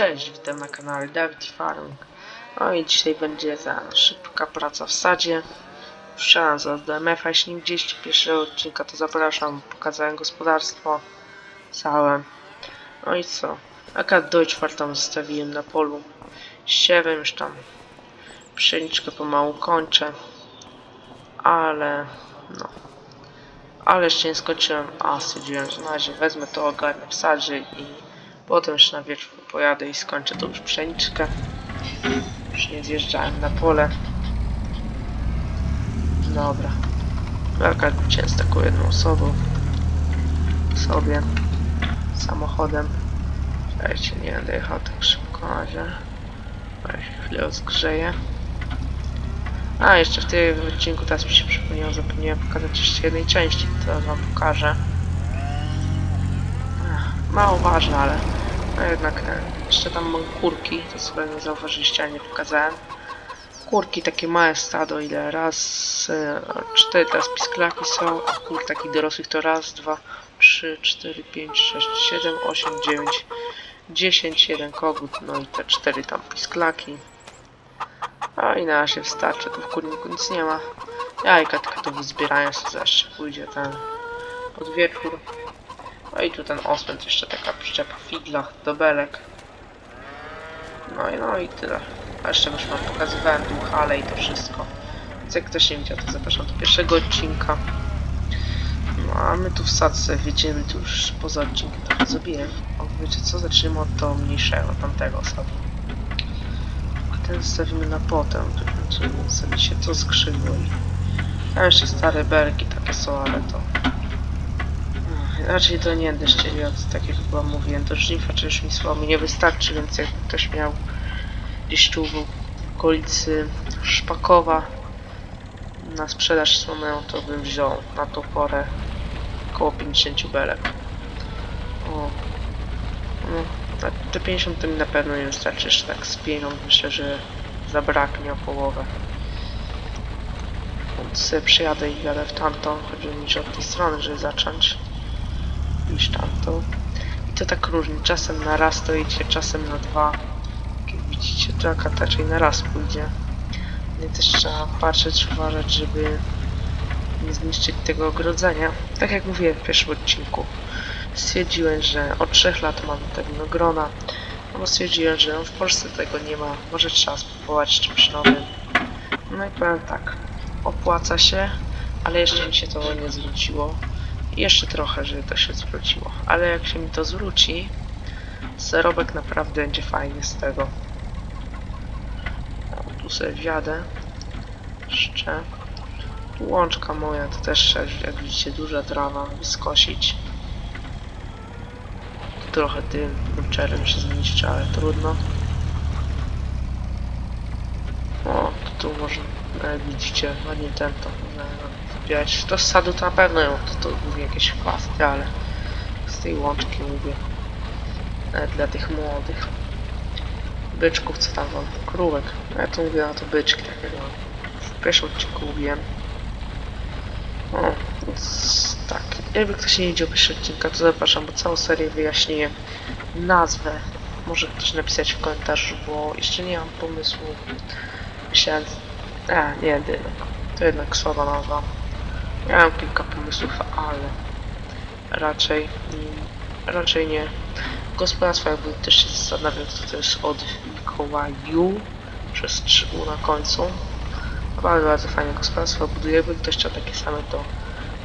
Cześć, witam na kanale Dawid Farming. No i dzisiaj będzie za szybka praca w sadzie. Wsiadam zaraz do MF, a jeśli nie widzieliście pierwszego odcinka, to zapraszam. Pokazałem gospodarstwo całe. No i co? Akad do czwartą zostawiłem na polu. Siewem już tam pszeniczkę pomału kończę. Ale no. Ale jeszcze nie skończyłem. A stwierdziłem, że na razie wezmę to ogarnę w sadzie i Potem już na wieczór pojadę i skończę tą już pszeniczkę. Już nie zjeżdżałem na pole. Dobra. Arkad cię z taką jedną osobą. Sobie. Samochodem. Słuchajcie, nie będę jechał tak szybko na razie. Się chwilę rozgrzeję. A, jeszcze w tym odcinku teraz mi się przypomniało, zapomniałem pokazać jeszcze jednej części, to wam pokażę. Mało ważne, ale no jednak e, jeszcze tam mam kurki, to sobie nie zauważyliście, ale nie pokazałem. Kurki, takie małe stado, ile raz, e, cztery teraz pisklaki są, a kur takich dorosłych to raz, dwa, trzy, cztery, pięć, sześć, siedem, osiem, dziewięć, dziesięć, jeden kogut, no i te cztery tam pisklaki. A i na razie wystarczy, tu w kurniku nic nie ma. Jajka tylko do wyzbierania sobie zaraz pójdzie ten pod wieczór. No i tu ten ospęd, jeszcze taka przyczepa figla do belek. No i no i tyle. A jeszcze już wam pokazywałem tu halę i to wszystko. Więc jak ktoś nie widział, to zapraszam do pierwszego odcinka. No a my tu w sadce wiedziemy tu już poza odcinkiem trochę zrobiłem. O, wiecie co? Zaczniemy od tego mniejszego, tamtego sobie. A ten zostawimy na potem, żeby sobie się to skrzydło i... Tam jeszcze stare belki takie są, ale to Raczej to nie będę szczelił, tak jak chyba mówiłem, to żniwa czy już mi słowo mi nie wystarczy, więc jak ktoś miał gdzieś tu w okolicy Szpakowa na sprzedaż słomę, to bym wziął na tą porę około 50 belek. O, no, na te 50 to mi na pewno nie wystarczy, jeszcze tak z pieniądz myślę, że zabraknie o połowę. Więc przyjadę i jadę w tamtą, chodziło mi od tej strony, żeby zacząć niż tamtą. I to tak różnie. Czasem na raz to idzie, czasem na dwa. Jak widzicie, to jaka raczej na raz pójdzie. No i też trzeba patrzeć, uważać, żeby nie zniszczyć tego ogrodzenia. Tak jak mówiłem w pierwszym odcinku. Stwierdziłem, że od 3 lat mam te winogrona. No bo stwierdziłem, że w Polsce tego nie ma. Może trzeba spróbować czymś nowym. No i powiem tak. Opłaca się, ale jeszcze mi się to nie zwróciło. Jeszcze trochę, żeby to się zwróciło. Ale jak się mi to zwróci, zarobek naprawdę będzie fajny z tego. O, tu sobie wjadę. Jeszcze. Łączka moja, to też jak widzicie duża trawa, wyskosić. Tu trochę tym czerem się zniszczy, ale trudno. O, tu można, jak widzicie, ładnie ten to To z sadu to na pewno ją, to, to mówię jakieś chwasty, ale z tej łączki mówię. E, dla tych młodych byczków, co tam wam, krówek. Ja tu mówię na to byczki, tak jak wam w pierwszym odcinku mówiłem. O, tak. Jakby ktoś nie widział pierwszego odcinka, to zapraszam, bo całą serię wyjaśnię nazwę. Może ktoś napisać w komentarzu, bo jeszcze nie mam pomysłu. Myślałem... A, nie, dyno. To jednak słaba nazwa. Miałem kilka pomysłów, ale raczej, raczej nie. Gospodarstwo jakby też się zastanawiam, co to jest od Mikołaju przez 3U na końcu. Bardzo, bardzo fajne gospodarstwo buduje, jakby ktoś chciał takie same, to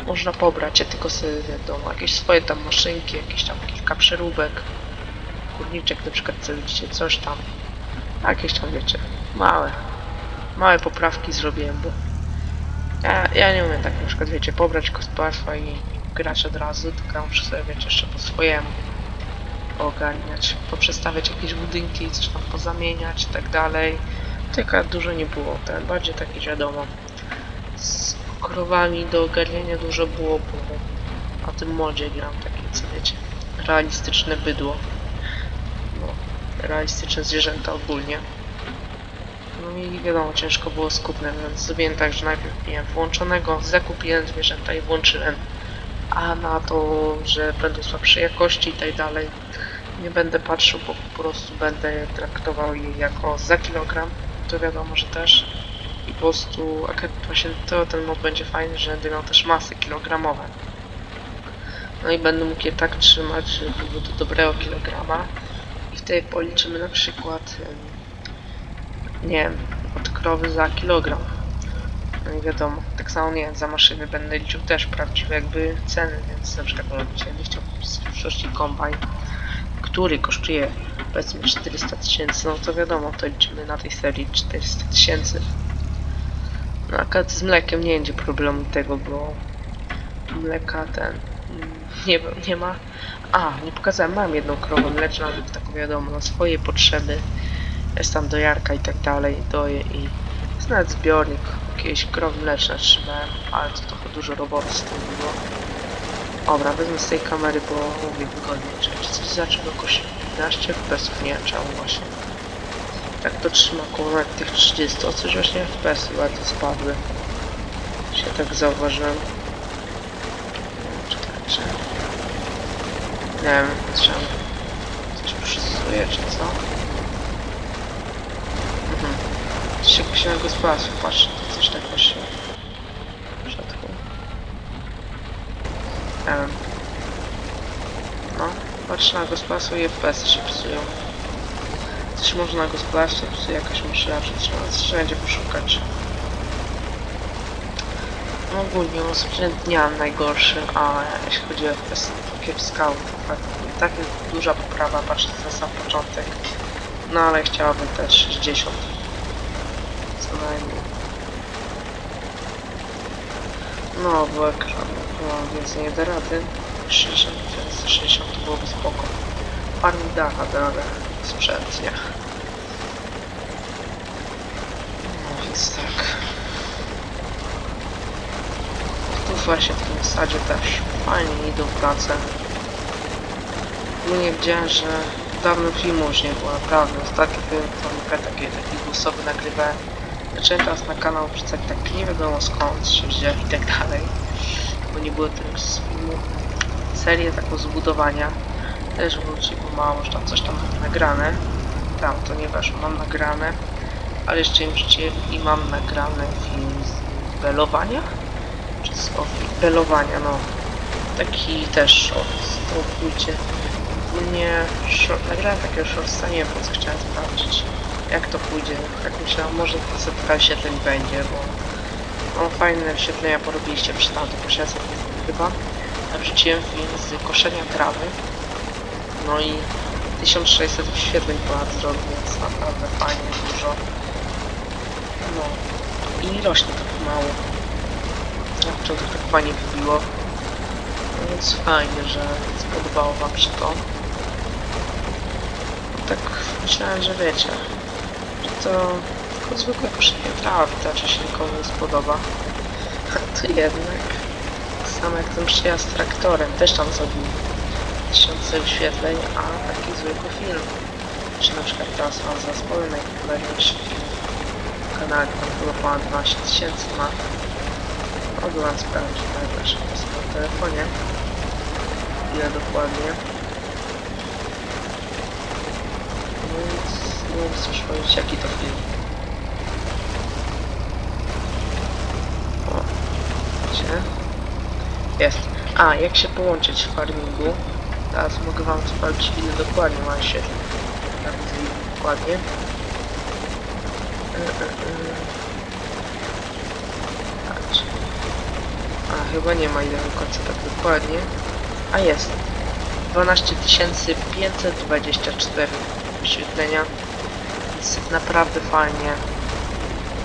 można pobrać, ja tylko sobie wiadomo, jakieś swoje tam maszynki, jakieś tam kilka przeróbek, kurniczek na przykład, co widzicie, coś tam, jakieś tam wiecie, małe, małe poprawki zrobiłem, bo ja, ja nie umiem tak na przykład, wiecie, pobrać gospodarstwa i grać od razu, tylko ja muszę sobie, wiecie, jeszcze po swojemu ogarniać, poprzestawiać jakieś budynki, coś tam pozamieniać i tak dalej. Tylko dużo nie było, ten bardziej takie wiadomo. Z krowami do ogarniania dużo było, bo na tym modzie gram takie, co wiecie, realistyczne bydło. No, realistyczne zwierzęta ogólnie. No i wiadomo, ciężko było skupne, więc zrobiłem tak, że najpierw miałem włączonego, zakupiłem zwierzęta i włączyłem. A na to, że będą słabszej jakości i tak dalej, Nie będę patrzył, bo po prostu będę traktował je jako za kilogram. To wiadomo, że też. I po prostu akurat właśnie to ten mod będzie fajny, że będę miał też masy kilogramowe. No i będę mógł je tak trzymać, żeby było do dobrego kilograma. I wtedy policzymy na przykład, nie wiem, od krowy za kilogram. No i wiadomo, tak samo nie za maszyny będę liczył też prawdziwe jakby ceny, więc na przykład no, będę chciał kupić w przyszłości kombajn, który kosztuje powiedzmy 400 tysięcy, no to wiadomo, to liczymy na tej serii 400 tysięcy. No akurat z mlekiem nie będzie problemu tego, bo mleka ten nie, nie ma. A, nie pokazałem, mam jedną krowę mleczną, ale tak wiadomo, na swoje potrzeby. Jest tam dojarka i tak dalej, doję i jest nawet zbiornik, jakieś krowy mleczne trzymałem, ale to trochę dużo roboty z tym było. Dobra, wezmę z tej kamery, bo mówię wygodnie, czy coś zaczął jakoś 15 FPS-ów, nie czemu właśnie. Tak to trzyma nawet tych 30, o coś właśnie FPS-y bardzo spadły. Się tak zauważyłem. Czekajcie. Nie wiem, czemu. Coś przysuje, czy co? Mhm. Coś jakoś na gospodarstwie, patrz, to coś tak właśnie. Nie wiem. No, patrz na gospodarstwo i FPS się psują. Coś może na gospodarstwie psuje jakaś maszyna, trzeba wszędzie poszukać. No ogólnie sprzęt nie mam najgorszy, a jeśli chodzi o FPS, to kiepska tak, tak jest duża poprawa, patrzcie na sam początek. No ale chciałabym też 60. Co najmniej. No, bo ekran, no więc nie da rady. 60, więc 60 to byłoby spoko. Farming da radę, ale sprzęt nie. No więc tak. Tu właśnie w tym sadzie też fajnie idą pracę. No nie wiedziałem, że dawno filmu już nie było, naprawdę. Ostatni film to mówię takie, taki głosowy nagrywałem. Zacząłem teraz na kanał wrzucać tak nie wiadomo skąd się wziąłem i tak dalej. Bo nie było tego z filmu. Serię taką zbudowania. Też wróci pomału, że tam coś tam nagrane. Tam to nie weszło, mam nagrane. Ale jeszcze i mam nagrane film z belowania? Czy z belowania, no. Taki też to pójdzie. Ogólnie nagrałem takiego shortsa, nie wiem po co chciałem sprawdzić. Jak to pójdzie, tak myślałem, może setka wyświetleń będzie, bo no fajne wyświetlenia porobiliście przy tamtym po 700 chyba. Wrzuciłem film z koszenia trawy. No i 1600 wyświetleń ponad zrobił, więc naprawdę fajnie, dużo. No i rośnie tak mało. Na początku tak fajnie wybiło. No więc fajnie, że spodobało wam się to. Tak myślałem, że wiecie, że to tylko zwykłe koszenie trawy, raczej się nikomu nie spodoba. A to jednak, tak samo jak ten przyjazd traktorem, też tam zrobił tysiące wyświetleń, a taki zwykły film. Czy na przykład teraz mam za zespoły najpopularniejszy film na kanale, tam chyba ponad 12 tysięcy ma. Mogę wam sprawdzić nawet nasze na telefonie. Ile dokładnie. No więc nie wiem co przypomnieć jaki to film. O, gdzie? Jest. A, jak się połączyć w farmingu? Teraz mogę wam sprawdzić ile dokładnie ma ile dokładnie. E, e. Patrz. A, chyba nie ma ile końca tak dokładnie. A jest. 12 524 wyświetlenia. Więc naprawdę fajnie.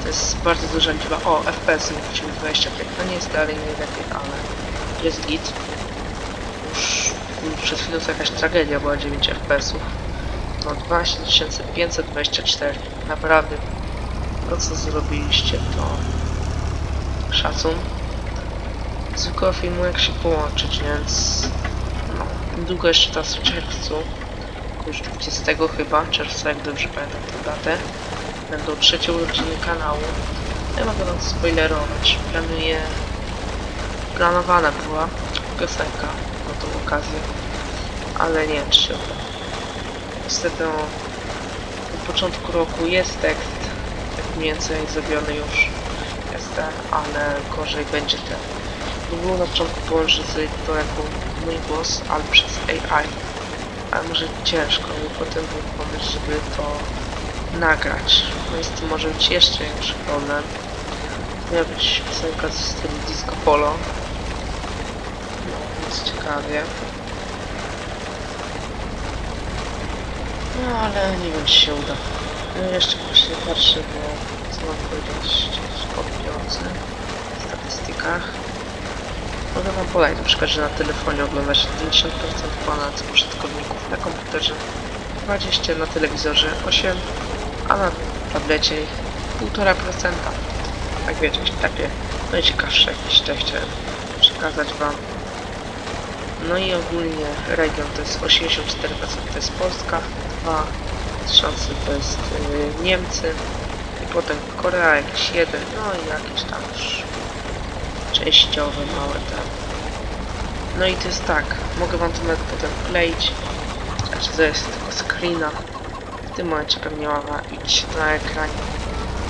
To jest bardzo duża liczba. O, FPS wróciły 25. To nie jest dalej najlepiej, ale jest git. Już przed chwilą to jakaś tragedia była 9 FPS-ów. No 12 524. Naprawdę to co zrobiliście to szacun. Zwykłego filmu jak się połączyć, więc no, niedługo jeszcze teraz w czerwcu, już 20 chyba czerwca, jak dobrze pamiętam tę datę, będą trzecie urodziny kanału. Ja mogę wam spoilerować. Planuję... Planowana była piosenka na tą okazję, ale nie uda. niestety no, na początku roku jest tekst tak mniej więcej zrobiony już jest ten, ale gorzej będzie ten. Nie było na początku połączyć to jako mój głos, ale przez AI. Ale może ciężko i potem był pomysł, żeby to nagrać. No i z może być jeszcze większy problem. Miała być piosenka z stylu disco polo. No, więc ciekawie. No, ale nie wiem, czy się uda. No, jeszcze właśnie patrzę, bo co mam powiedzieć pieniądze w statystykach. Mogę wam podać na przykład, że na telefonie oglądasz 90% ponad użytkowników, na komputerze 20%, na telewizorze 8%, a na tablecie 1,5%. Tak wiecie, takie najciekawsze jakieś te chciałem przekazać wam. No i ogólnie region to jest 84% to jest Polska, 2000 to jest y, Niemcy i potem Korea jakiś jeden, no i jakieś tam już częściowe małe tam. No i to jest tak, mogę wam to nawet potem kleić, znaczy to jest tylko screena. W tym momencie pewnie ma iść na ekranie.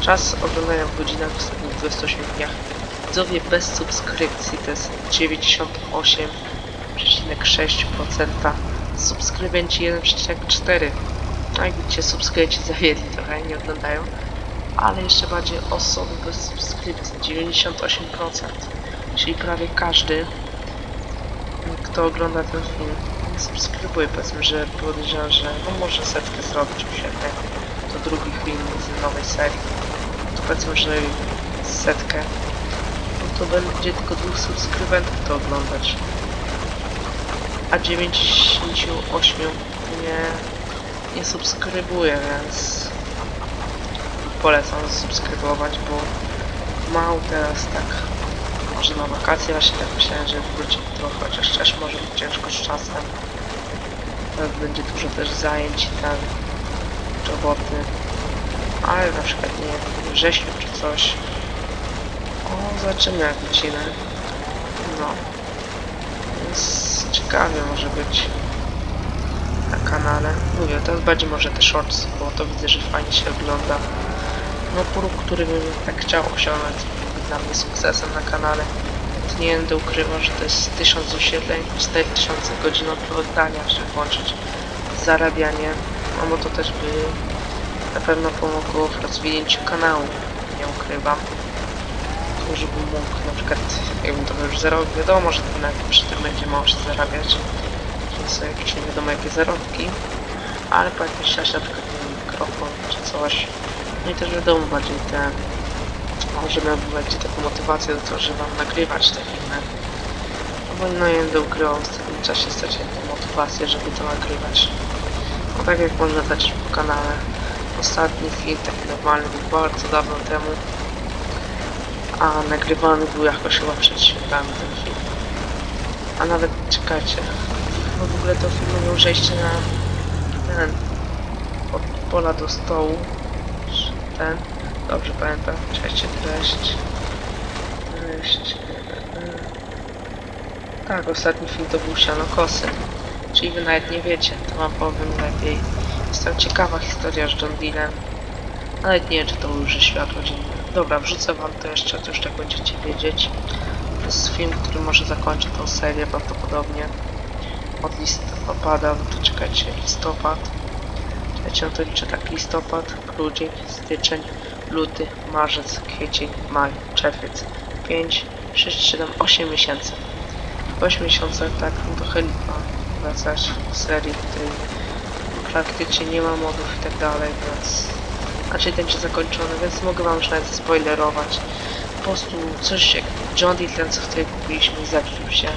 Czas oglądania w godzinach w ostatnich 28 dniach. Widzowie bez subskrypcji to jest 98,6%. Subskrybenci 1,4%. No jak widzicie, subskrybenci zawiedli trochę, nie oglądają. Ale jeszcze bardziej osoby bez subskrypcji, 98%. Czyli prawie każdy, kto ogląda ten film, subskrybuje. Powiedzmy, że podejrzewam, że no może setkę zrobić świetnie. To drugi film z nowej serii. To powiedzmy, że setkę. No to będzie tylko dwóch subskrybentów to oglądać. A 98 nie, nie subskrybuje, więc polecam subskrybować, bo mało teraz tak może na wakacje właśnie tak myślałem, że wróci trochę, chociaż też może być ciężko z czasem. Będzie dużo też zajęć tam roboty. Ale na przykład nie wiem, wrześniu czy coś. O, zobaczymy jak wycinę. No. Więc ciekawie może być na kanale. Mówię, teraz bardziej może te shorts, bo to widzę, że fajnie się ogląda. No próg, który bym tak chciał osiągnąć dla mnie sukcesem na kanale. Nie będę ukrywał, że to jest 1000 wyświetleń, 4000 godzin oglądania, żeby włączyć zarabianie, no bo to też by na pewno pomogło w rozwinięciu kanału, nie ukrywam. To, żebym mógł na przykład, jakbym to już zarobił, wiadomo, że to nawet przy tym będzie mało się zarabiać, że są jakieś nie wiadomo jakie zarobki, ale po jakimś czasie na przykład mikrofon czy coś, no i też wiadomo bardziej te może miałbym będzie taką motywację do tego, żeby wam nagrywać te filmy. No bo no nie będę ukrywał, w tym czasie straciłem tę motywację, żeby to nagrywać. No tak jak można dać po kanale. Ostatni film taki normalny był bardzo dawno temu. A nagrywany był jakoś chyba przed świętami ten film. A nawet czekajcie. No w ogóle to film miał przejście na ten od pola do stołu. Ten. Dobrze pamiętam. Czekajcie, treść. Treść. yy. Tak, ostatni film to był Sianokosy. Czyli wy nawet nie wiecie, to wam powiem lepiej. Jest tam ciekawa historia z John Dealem. Nawet nie wiem, czy to już światło dzienne. Dobra, wrzucę wam to jeszcze, to już tak będziecie wiedzieć. To jest film, który może zakończy tą serię prawdopodobnie. Od listopada, no to czekajcie, listopad. Czekajcie, no to liczę tak, listopad, grudzień, styczeń, luty, marzec, kwiecień, maj, czerwiec. 5, 6, 7, 8 miesięcy. W 8 miesiącach tak lipa wracać w serii, w której praktycznie nie ma modów i tak dalej, więc raczej będzie zakończony, więc mogę wam już nawet spoilerować. Po prostu coś jak John Deere, ten co wtedy kupiliśmy, zepsuł się.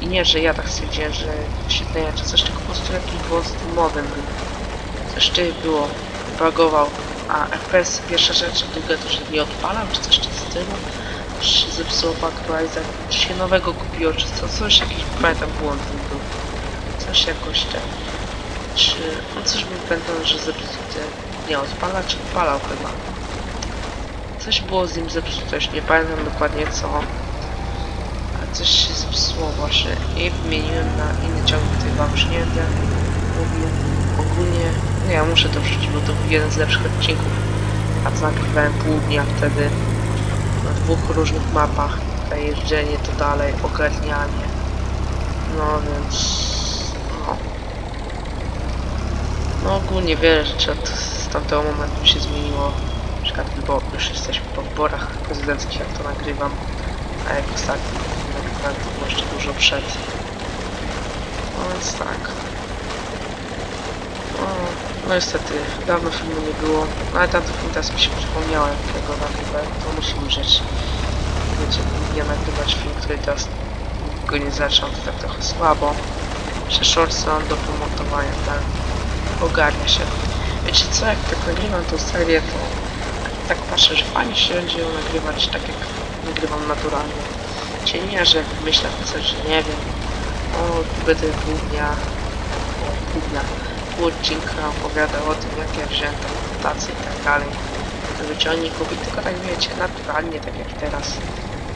I nie, że ja tak stwierdziłem, że wyświetlenia czy coś, tylko po prostu jakiś było z tym modem był. Coś tutaj było, bagował. A FPS pierwsza rzecz druga to, że nie odpalał, czy coś w tym stylu. Czy po aktualizacji, czy się nowego kupiło, czy co, coś jakiś, pamiętam, błąd był. Coś jakoś ten. Czy, no coś był pamiętam, że zepsute. Nie odpala, czy odpalał chyba. Coś było z nim zepsute, już nie pamiętam dokładnie co. Ale coś się zepsuło właśnie i wymieniłem na inny ciągnik, który wam już nie będę mówił. ogólnie, nie, muszę to wrzucić, bo to był jeden z lepszych odcinków. A co nagrywałem pół dnia wtedy na dwóch różnych mapach. To jeżdżenie, to dalej, ogarnianie. No więc, no. No ogólnie wiele rzeczy od tamtego momentu się zmieniło. Na przykład bo już jesteśmy po wyborach prezydenckich, jak to nagrywam. A jak ostatnio nagrywałem, było jeszcze dużo przed. No więc tak. No, niestety, dawno filmu nie było. No ale tamto film teraz mi się przypomniało, jak go nagrywałem, to musimy rzecz. Wiecie, nie nagrywać film, który teraz go nie zaczął, to tak trochę słabo. Shorts są do promotowania, tak? Ogarnia się. Wiecie co, jak tak nagrywam tą serię, to tak patrzę, że fajnie się będzie ją nagrywać tak jak nagrywam naturalnie. Czyli nie, że myślę coś, że nie wiem, o, będę pół dnia, pół dnia, odcinka opowiadał o tym, jak ja wziąłem tam dotacje i tak dalej. To wyciągników i tylko tak wiecie, naturalnie, tak jak teraz.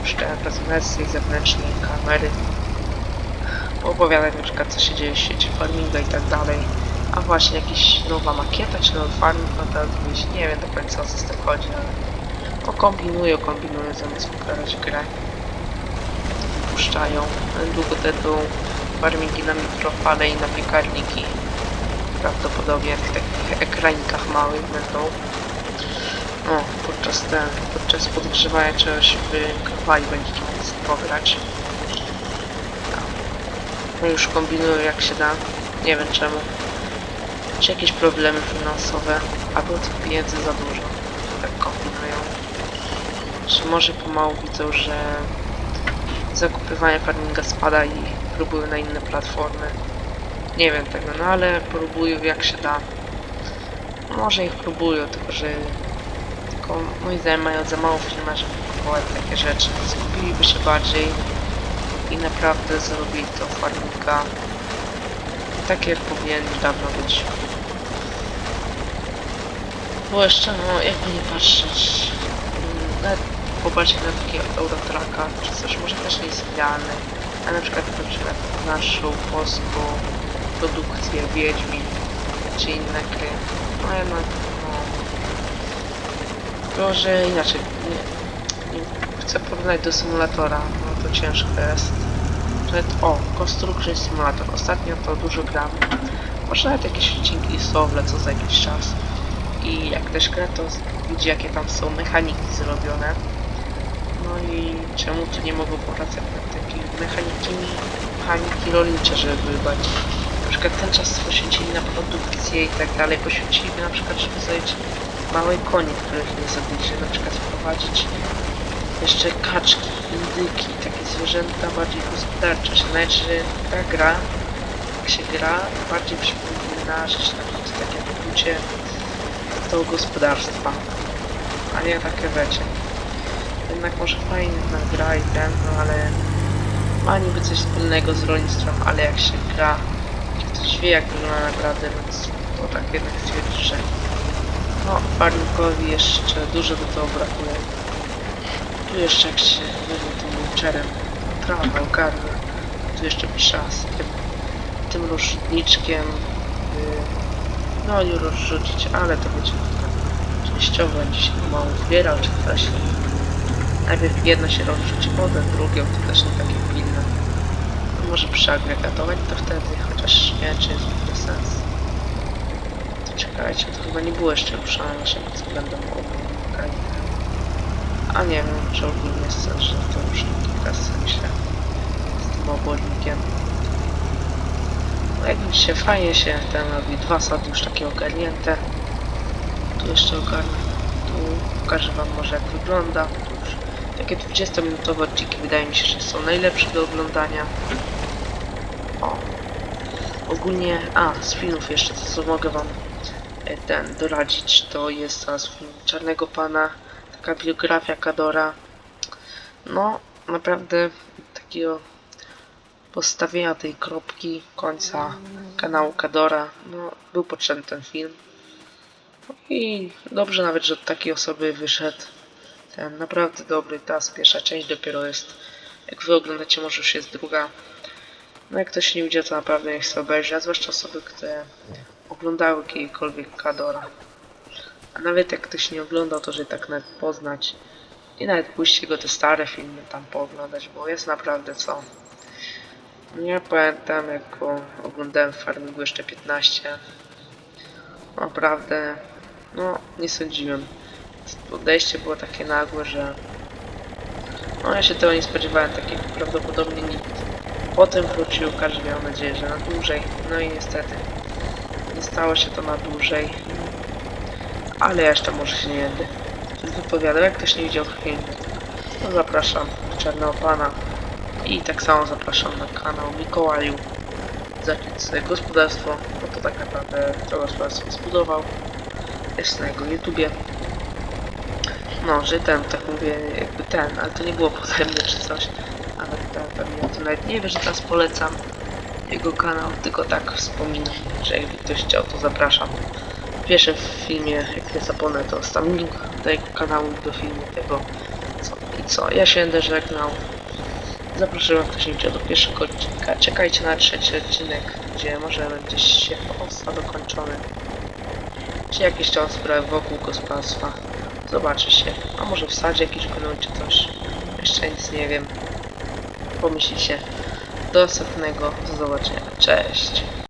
Puszczałem bez wersji zewnętrznej kamery. Opowiadać na przykład co się dzieje w sieci farminga i tak dalej. A właśnie jakaś nowa makieta czy nowy farming no to nie wiem do końca o co z tym chodzi, ale kombinują, kombinują zamiast pokazać grę. Puszczają. Długo będą farmingi na mikrofale i na piekarniki. Prawdopodobnie w takich ekranikach małych będą. No, podczas ten, podczas podgrzewania czegoś w krwali będziecie mogli pograć. No już kombinuję jak się da. Nie wiem czemu. Czy jakieś problemy finansowe, albo tych pieniędzy za dużo. Tak kombinują. Czy może pomału widzą, że zakupywanie farminga spada i próbują na inne platformy. Nie wiem tego, no ale próbują jak się da. Może ich próbują, tylko że tylko moi znajomi mają za mało żeby kupować takie rzeczy. Skupiliby się bardziej i naprawdę zrobili to farminga tak jak powinien dawno być. Bo jeszcze, no jakby nie patrzeć, nawet na takiego Eurotraka czy coś, może też nie jest idealny, a na przykład na przykład naszą polską produkcję Wiedźmin czy inne gry, no jednak no to, że inaczej nie, nie chcę porównać do symulatora, no to ciężko jest. Nawet, o, Construction Simulator, ostatnio to dużo gram. Może nawet jakieś odcinki Sowle co za jakiś czas. I jak też gra, to widzi jakie tam są mechaniki zrobione. No i czemu tu nie mogą popracować nad takimi mechaniki, mechaniki rolnicze, żeby bardziej. Przykład ten czas poświęcili na produkcję i tak dalej, poświęciliby na przykład, żeby zająć małe konie, których nie zabiliście, na przykład wprowadzić jeszcze kaczki, indyki, takie zwierzęta bardziej gospodarcze. Się nawet, że ta gra, jak się gra, bardziej przypomina na przykład takie poczucie do gospodarstwa, a nie takie wiecie. Jednak może fajna gra i ten, no ale ma niby coś wspólnego z rolnictwem, ale jak się gra, jak wygląda naprawdę, więc to tak jednak stwierdzi, że no, farmingowi jeszcze dużo do tego brakuje. Tu jeszcze jak się weźmie tym mulcherem trawa ogarnia, tu jeszcze z tym, tym różniczkiem yy, no nie rozrzucić, ale to będzie tak częściowo będzie się mało zbierał, czy coś. Najpierw jedno się rozrzuci wodę, drugie to też nie takie. No, może przeagregatować to wtedy, chociaż nie, czy jest to sens. To czekajcie, to chyba nie było jeszcze ruszane naszym względem ogólnika. A nie wiem, czy ogólnie jest sens, że to ruszy kilka myślę z tym obłodnikiem. No jak widzicie, fajnie się ten robi. Dwa sady już takie ogarnięte. Tu jeszcze ogarnę. Tu pokażę wam może jak wygląda. Tu już takie 20-minutowe odcinki wydaje mi się, że są najlepsze do oglądania. Ogólnie, a z filmów jeszcze, to co mogę wam e, ten doradzić, to jest teraz film Czarnego Pana, taka biografia Kadora. No, naprawdę takiego postawienia tej kropki końca kanału Kadora, no był potrzebny ten film. I dobrze nawet, że od takiej osoby wyszedł. Ten naprawdę dobry, ta pierwsza część dopiero jest. Jak wy oglądacie, może już jest druga. No jak ktoś nie widział, to naprawdę niech sobie obejrzy, a zwłaszcza osoby, które oglądały jakiegokolwiek Kadora. A nawet jak ktoś nie oglądał, to że tak nawet poznać i nawet pójść jego te stare filmy tam pooglądać, bo jest naprawdę co. Nie pamiętam jak go oglądałem Farmingu jeszcze 15. Naprawdę, no nie sądziłem. Podejście było takie nagłe, że no ja się tego nie spodziewałem, tak jak prawdopodobnie nikt. Potem wrócił, każdy miał nadzieję, że na dłużej. No i niestety nie stało się to na dłużej. Ale jeszcze może się nie będę wypowiadał. Jak ktoś nie widział filmu, to zapraszam Czarnego Pana. I tak samo zapraszam na kanał Mikołaju. Sobie gospodarstwo, bo to tak naprawdę to gospodarstwo zbudował. Jest na jego YouTubie. No, że ten, tak mówię, jakby ten, ale to nie było potrzebne czy coś. Ale ten, pewnie to nawet nie wie, że teraz polecam jego kanał, tylko tak wspominam, że jakby ktoś chciał, to zapraszam. W pierwszym filmie, jak nie zapomnę, to tam link do jego kanału, do filmu tego, co i co. Ja się będę żegnał. Zapraszam, jak ktoś nie do pierwszego odcinka. Czekajcie na trzeci odcinek, gdzie może będzie się posta dokończony. Czy jakieś tam sprawy wokół gospodarstwa. Zobaczy się. A może w sadzie jakiś gnój czy coś. Jeszcze nic nie wiem. Pomyślicie. Do następnego. Do zobaczenia. Cześć.